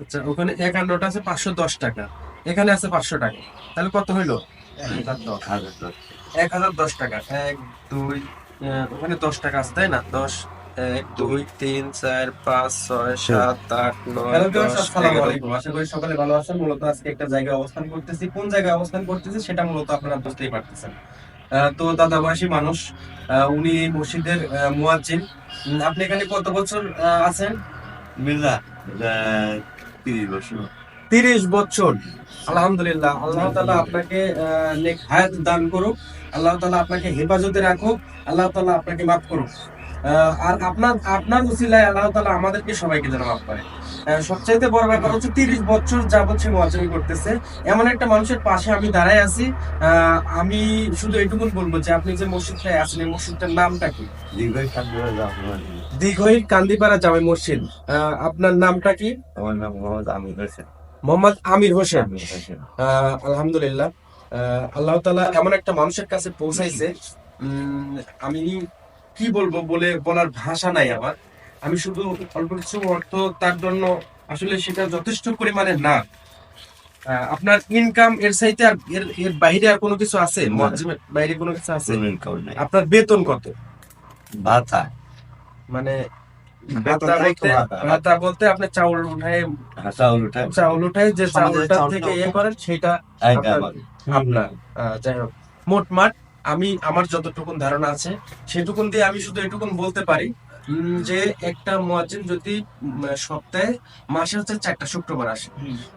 আচ্ছা ওখানে একান্নটা আছে পাঁচশো দশ টাকা। এখানে আছে পাঁচশো টাকা। তাহলে কত হইল? এক হাজার দশ। টাকা। এক দুই আহ, ওখানে দশ টাকা আছে তাই না? দশ এক দুই তিন চার পাঁচ ছয় সাত আট নয় আসসালামু আলাইকুম। আশা করি সকালে ভালো আছেন। মূলত আজকে একটা জায়গায় অবস্থান করতেছি। কোন জায়গায় অবস্থান করতেছি সেটা মূলত আপনারা বুঝতেই পারতেছেন। আহ, তো দাদা বয়সী মানুষ আহ, উনি মসজিদের আহ, মুয়াজ্জিন। আপনি এখানে কত বছর আহ, আছেন? মিল্লা তিরিশ বছর। তিরিশ বছর। আলহামদুলিল্লাহ, আল্লাহ তালা আপনাকে হায়াত দান করুক। আল্লাহ তালা আপনাকে হেফাজতে রাখুক। আল্লাহ তালা আপনাকে মাফ করুক। আর আপনার আপনার উসিলায় আল্লাহ তালা আমাদেরকে সবাইকে যেন মাফ করে। সবচাইতে বড় ব্যাপার হচ্ছে তিরিশ বছর যাবৎ সে মোয়াজ্জমি করতেছে। এমন একটা মানুষের পাশে আমি দাঁড়ায় আছি। আমি শুধু এইটুকু বলব যে আপনি যে মসজিদটায় আছেন এই মসজিদটার নামটা কি? দীর্ঘই কান্দিপাড়া জামে মসজিদ। আপনার নামটা কি? আমার নাম মোহাম্মদ আমির হোসেন। মোহাম্মদ আমির হোসেন। আলহামদুলিল্লাহ। আহ, আল্লাহ তালা এমন একটা মানুষের কাছে পৌঁছাইছে। উম, আমি কি বলব বলে বলার ভাষা নাই আমার। আমি শুধু অল্প কিছু অর্থ তার জন্য আসলে সেটা যথেষ্ট পরিমাণে না। আপনার ইনকাম এর সাইতে আর এর বাইরে আর কোনো কিছু আছে? মুয়াজ্জিমের বাইরে কোনো কিছু আছে? নাই। আপনার বেতন কত? ভাতা। মানে ভাতা বলতে আপনি চাউল উঠায় চাউল উঠায়। চাউল উঠায় যে চাউলটা থেকে ইয়ে করেন সেটা আপনার- যাই হোক। মোটমাট আমি আমার যতটুকুন ধারণা আছে সেটুকুন দিয়ে আমি শুধু এটুকুন বলতে পারি যে একটা মুয়াজ্জিন যদি সপ্তাহে মাসে হচ্ছে চারটা শুক্রবার আসে।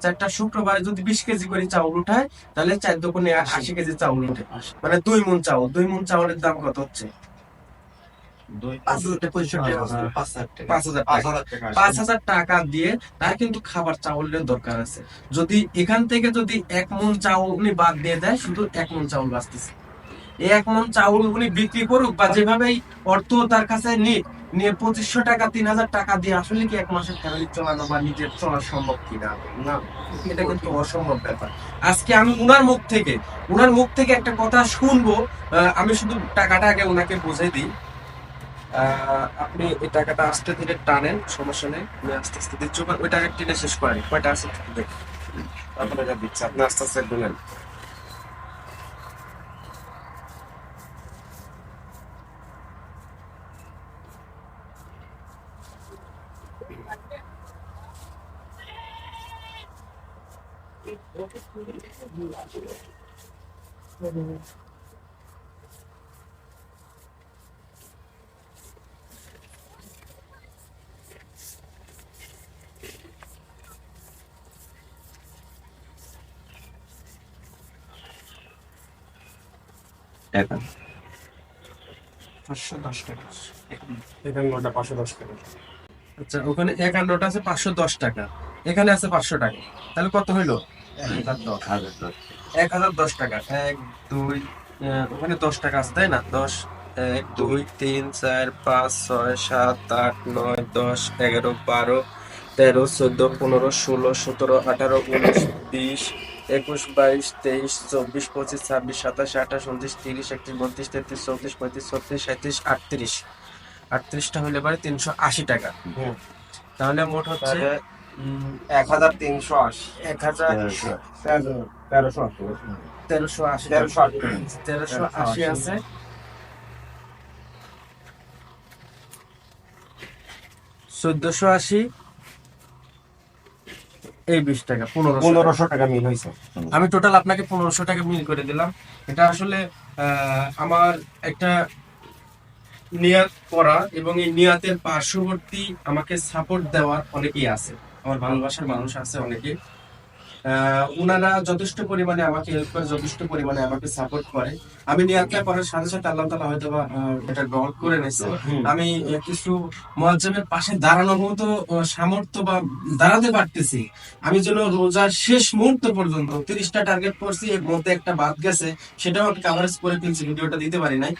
চারটা শুক্রবারে যদি বিশ কেজি করে চাউল উঠায় তাহলে চার দোকানে আশি কেজি চাউল উঠে। মানে দুই মন চাউল দুই মন চাউলের দাম কত হচ্ছে? পাঁচ হাজার টাকা দিয়ে তার কিন্তু খাবার চাউলের দরকার আছে। যদি এখান থেকে যদি এক মন চাউল উনি বাদ দিয়ে দেয় শুধু এক মন চাউল বাঁচতেছে। এক মন চাউল উনি বিক্রি করুক বা যেভাবেই অর্থ তার কাছে নিক, নিয়ে পঁচিশশো টাকা, তিন হাজার টাকা দিয়ে আসলে কি এক মাসের ফ্যামিলি চালানো বা নিজের চলা সম্ভব কিনা? না, এটা কিন্তু অসম্ভব ব্যাপার। আজকে আমি উনার মুখ থেকে, উনার মুখ থেকে একটা কথা শুনব। আমি শুধু টাকাটা আগে উনাকে বুঝাই দিই। আপনি এই টাকাটা আস্তে ধীরে টানেন, সমস্যা নেই আমি আস্তে আস্তে দিচ্ছি। ওই টাকা টেনে শেষ করেন কয়টা আছে দেখুন। এটা দিচ্ছি আপনি আস্তে আস্তে গুনেন পাঁচশো দশ টাকা। এখানে ওটা পাঁচশো দশ টাকা। আচ্ছা ওখানে একান্নটা আছে পাঁচশো দশ টাকা। এখানে আছে পাঁচশো টাকা। তাহলে কত হইল? এক হাজার দশ। টাকা। এক, দুই ওখানে দশ টাকা আছে, তাই না? দশ, এক, দুই, তিন, চার, পাঁচ, ছয়, সাত, আট, নয়, দশ, এগারো, বারো, তেরো, চোদ্দ, পনেরো, ষোলো, সতেরো, আঠারো, উনিশ, বিশ, একুশ, বাইশ, তেইশ, চব্বিশ, পঁচিশ, ছাব্বিশ, সাতাশ, আঠাশ, উনত্রিশ, তিরিশ, একত্রিশ, বত্রিশ, তেত্রিশ, চৌত্রিশ, পঁয়ত্রিশ, ছত্রিশ সাঁত্রিশ আটত্রিশ। আটত্রিশটা হলে পারে তিনশো আশি টাকা। তাহলে মোট হচ্ছে এক হাজার তিনশো আশি। এক হাজার তেরোশো। তেরোশো আশি তেরোশো তেরোশো আশি আছে। চোদ্দশো আশি। এই বিশ টাকা পনেরোশো পনেরোশো টাকা মিল হয়েছে। আমি টোটাল আপনাকে পনেরোশো টাকা মিল করে দিলাম। এটা আসলে আহ, আমার একটা নিয়াত করা এবং এই নিয়াতের পার্শ্ববর্তী আমাকে সাপোর্ট দেওয়ার অনেকেই আছে। আমার ভালোবাসার মানুষ আছে অনেকে। আহ, উনারা যথেষ্ট পরিমাণে আমাকে হেল্প করে যথেষ্ট পরিমাণে আমাকে সাপোর্ট করে। আমি নিয়াতটা করার সাথে সাথে আল্লাহ তালা হয়তো বা এটা গ্রহণ করে নিয়েছে। আমি কিছু মোয়াজ্জেমের পাশে দাঁড়ানোর মতো সামর্থ্য বা দাঁড়াতে পারতেছি। আমি যেন রোজার শেষ মুহূর্ত পর্যন্ত তিরিশটা টার্গেট করছি এর মধ্যে একটা বাদ গেছে সেটাও আমি কাভারেজ করে ফেলছি ভিডিওটা দিতে পারি নাই।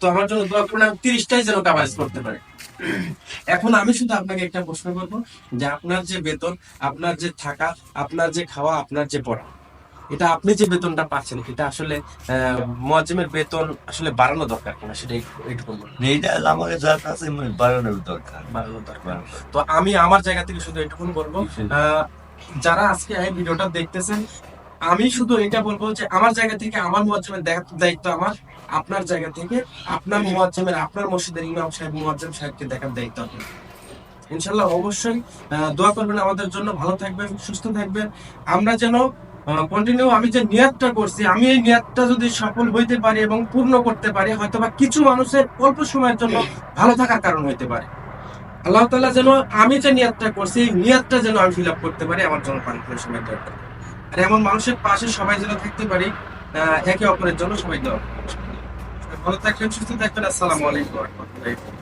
তো আমার জন্য দোয়া করুন আমি তিরিশটাই যেন কাভারেজ করতে পারি। এখন আমি শুধু আপনাকে একটা প্রশ্ন করব যে আপনার যে বেতন আপনার যে থাকা আপনার যে খাওয়া আপনার যে পড়া এটা আপনি যে বেতনটা পাচ্ছেন এটা আসলে মোয়াজ্জেমের বেতন আসলে বাড়ানো দরকার কিনা সেটা একটু- বলুন। এইটা আমাকে যার কাছে মানে বাড়ানোর দরকার। বাড়ানো দরকার। তো আমি আমার জায়গা থেকে শুধু এটুকুন বলব আহ, যারা আজকে এই ভিডিওটা দেখতেছেন আমি শুধু এটা বলব যে আমার জায়গা থেকে আমার মুয়াজ্জমের দায়িত্ব আমার, আপনার জায়গা থেকে আপনার মুয়াজ্জমের, আপনার মসজিদের ইমাম সাহেব, মুয়াজ্জম সাহেবকে দেখার দায়িত্ব আপনার ইনশাল্লাহ অবশ্যই দোয়া করবেন আমাদের জন্য, ভালো থাকবেন, সুস্থ থাকবেন। আমরা যেন কন্টিনিউ আমি যে নিয়াতটা করছি, আমি এই নিয়াতটা যদি সফল হইতে পারি এবং পূর্ণ করতে পারি হয়তো বা কিছু মানুষের অল্প সময়ের জন্য ভালো থাকার কারণ হইতে পারে। আল্লাহ তালা যেন আমি যে নিয়াতটা করছি, এই নিয়াতটা যেন আমি ফিল আপ করতে পারি, আমার জন্য পানি সময় দরকার। আর এমন মানুষের পাশে সবাই যেন থাকতে পারি একে অপরের জন্য সবাই দেওয়া ভালো থাকবেন, সুস্থ থাকবেন, আসসালামু আলাইকুম।